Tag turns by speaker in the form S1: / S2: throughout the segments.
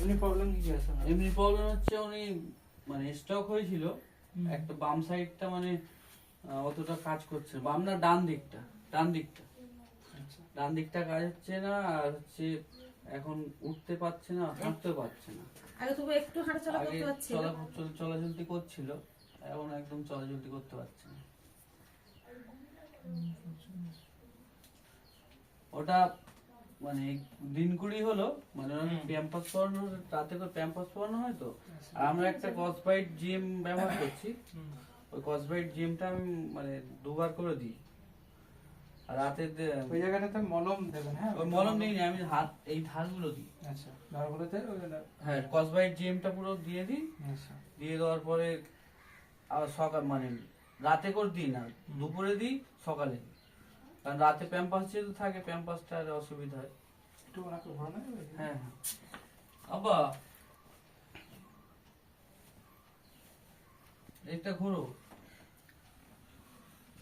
S1: এমনি প্রবলেম কি আছে
S2: এমনি প্রবলেম হচ্ছে উনি মানে স্টক হয়েছিল একটা বাম সাইডটা মানে অতটা কাজ করছে বাম না ডান দিকটা ডান দিকটা।
S1: আচ্ছা।
S2: ডান দিকটা কাজ হচ্ছে না আর হচ্ছে এখন উঠতে পারছে না হাঁটতেও পারছে না।
S3: আগে তবু একটু হাঁটাচলা করতে পারছিল।
S2: চলা চলাচলতি করছিল এখন একদম চলাচলতি করতে পারছে না। ওটা মানে দিন কুড়ি হলো মানে। প্যাম্পাস পরানো রাতে করে প্যাম্পাস পরানো হয় তো? আর আমরা একটা কসবাইট জিম ব্যবহার করছি। ওই কসবাইট জিমটা আমি মানে দুবার করে দিই। আর রাতে
S1: ওই জায়গাটাতে মলম দেবেন হ্যাঁ?
S2: ওই মলম নেই আমি হাত এই ধারগুলো দিই।
S1: আচ্ছা ধারগুলোতে
S2: হ্যাঁ কসবাইট জিমটা পুরো দিয়ে দিই।
S1: আচ্ছা।
S2: দিয়ে দেওয়ার পরে আবার সকাল মানে রাতে করে দিই না দুপুরে দিই সকালে দিই। কারণ রাতে প্যাম্পাস যেহেতু থাকে প্যাম্পাসটা অসুবিধা হয়।
S1: একটু
S2: হ্যাঁ হ্যাঁ। আব্বা এটা ঘুরো।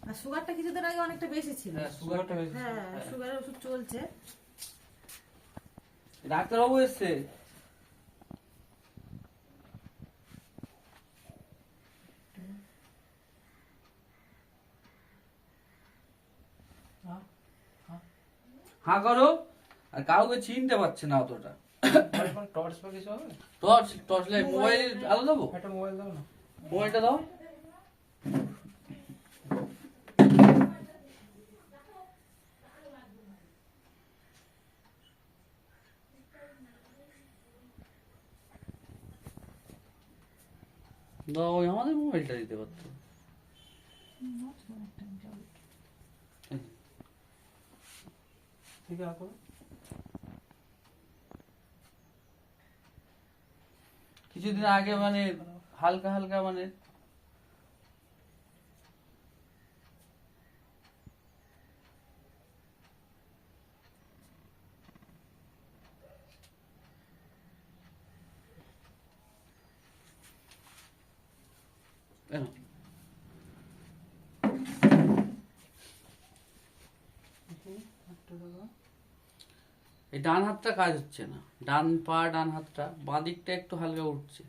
S3: আর সুগারটা কিছুদিন আগে অনেকটা বেশি ছিল।
S2: হ্যাঁ
S1: সুগারটা
S2: সুগারটা
S1: বেশি।
S3: হ্যাঁ। সুগারের ওষুধ চলছে।
S2: ডাক্তারবাবু এসছে। হ্যাঁ করো। আর কাউকে চিনতে পারছে না অতটা।
S1: টর্চ বা কিছু হবে?
S2: টর্চ টর্চ লাইট মোবাইল আলো দেবো?
S1: একটা মোবাইল দাও না।
S2: মোবাইলটা দাও। দাও ওই আমাদের মোবাইলটা দিতে পারতো।
S1: ঠিক আছে
S2: কিছুদিন আগে মানে হালকা হালকা মানে কেন? এই ডান হাতটা কাজ হচ্ছে না। ডান পা ডান হাতটা বাঁ দিকটা একটু হালকা উঠছে।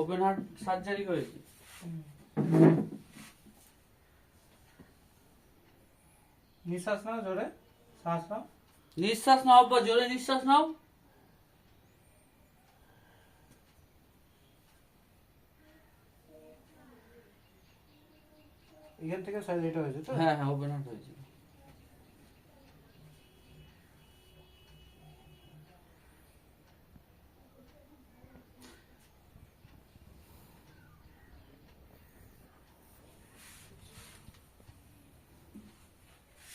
S2: ওপেন হার্ট সার্জারি করেছি।
S1: নিঃশ্বাস নাও জোরে শ্বাস নাও।
S2: নিঃশ্বাস নাও বা জোরে নিঃশ্বাস নাও।
S1: এখান থেকে সাইজ এটা হয়েছে তো?
S2: হ্যাঁ হ্যাঁ ওপেন হার্ট হয়েছে।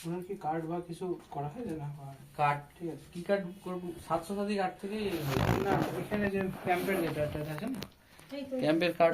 S1: ওনার কি কার্ড বা কিছু করা হয়েছে না?
S2: কার্ড
S1: ঠিক আছে।
S2: কি কার্ড করব? সাতশো সাথী কার্ড থেকে
S1: না এখানে যে ক্যাম্পের যেটা একটা আছে না?
S2: ক্যাম্পের কার্ড